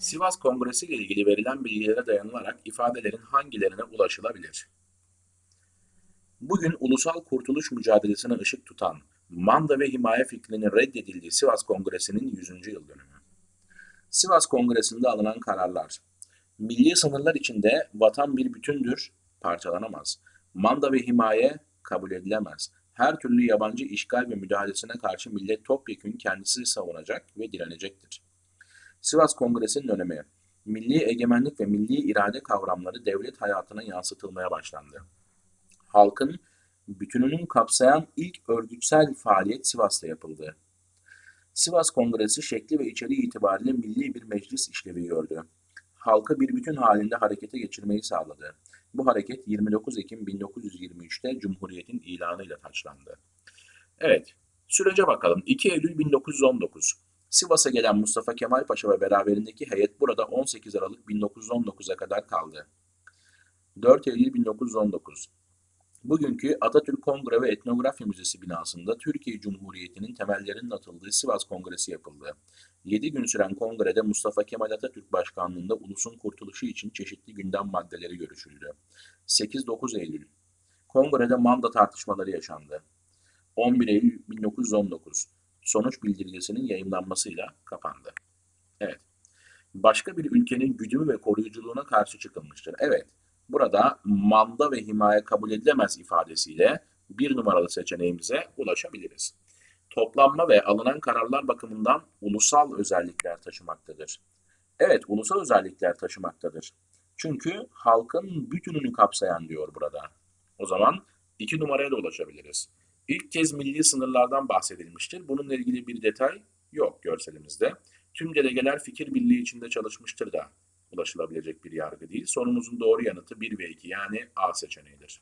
Sivas Kongresi ile ilgili verilen bilgilere dayanılarak ifadelerin hangilerine ulaşılabilir? Bugün ulusal kurtuluş mücadelesine ışık tutan manda ve himaye fikrinin reddedildiği Sivas Kongresi'nin 100. yıl dönümü. Sivas Kongresi'nde alınan kararlar. Milli sınırlar içinde vatan bir bütündür, parçalanamaz. Manda ve himaye kabul edilemez. Her türlü yabancı işgal ve müdahalesine karşı millet topyekün kendisi savunacak ve direnecektir. Sivas Kongresi'nin önemi. Milli egemenlik ve milli irade kavramları devlet hayatına yansıtılmaya başlandı. Halkın bütününün kapsayan ilk örgütsel faaliyet Sivas'ta yapıldı. Sivas Kongresi şekli ve içeriği itibariyle milli bir meclis işlevi gördü. Halkı bir bütün halinde harekete geçirmeyi sağladı. Bu hareket 29 Ekim 1923'te Cumhuriyet'in ilanıyla taçlandı. Evet, sürece bakalım. 2 Eylül 1919. Sivas'a gelen Mustafa Kemal Paşa ve beraberindeki heyet burada 18 Aralık 1919'a kadar kaldı. 4 Eylül 1919. Bugünkü Atatürk Kongre ve Etnografya Müzesi binasında Türkiye Cumhuriyeti'nin temellerinin atıldığı Sivas Kongresi yapıldı. 7 gün süren kongrede Mustafa Kemal Atatürk başkanlığında ulusun kurtuluşu için çeşitli gündem maddeleri görüşüldü. 8-9 Eylül. Kongrede manda tartışmaları yaşandı. 11 Eylül 1919. Sonuç bildirgesinin yayımlanmasıyla kapandı. Evet. Başka bir ülkenin güdümü ve koruyuculuğuna karşı çıkılmıştır. Evet. Burada manda ve himaye kabul edilemez ifadesiyle bir numaralı seçeneğimize ulaşabiliriz. Toplanma ve alınan kararlar bakımından ulusal özellikler taşımaktadır. Evet, ulusal özellikler taşımaktadır. Çünkü halkın bütününü kapsayan diyor burada. O zaman iki numaraya da ulaşabiliriz. İlk kez milli sınırlardan bahsedilmiştir. Bununla ilgili bir detay yok görselimizde. Tüm delegeler fikir birliği içinde çalışmıştır da ulaşılabilecek bir yargı değil. Sorumuzun doğru yanıtı 1 ve 2 yani A seçeneğidir.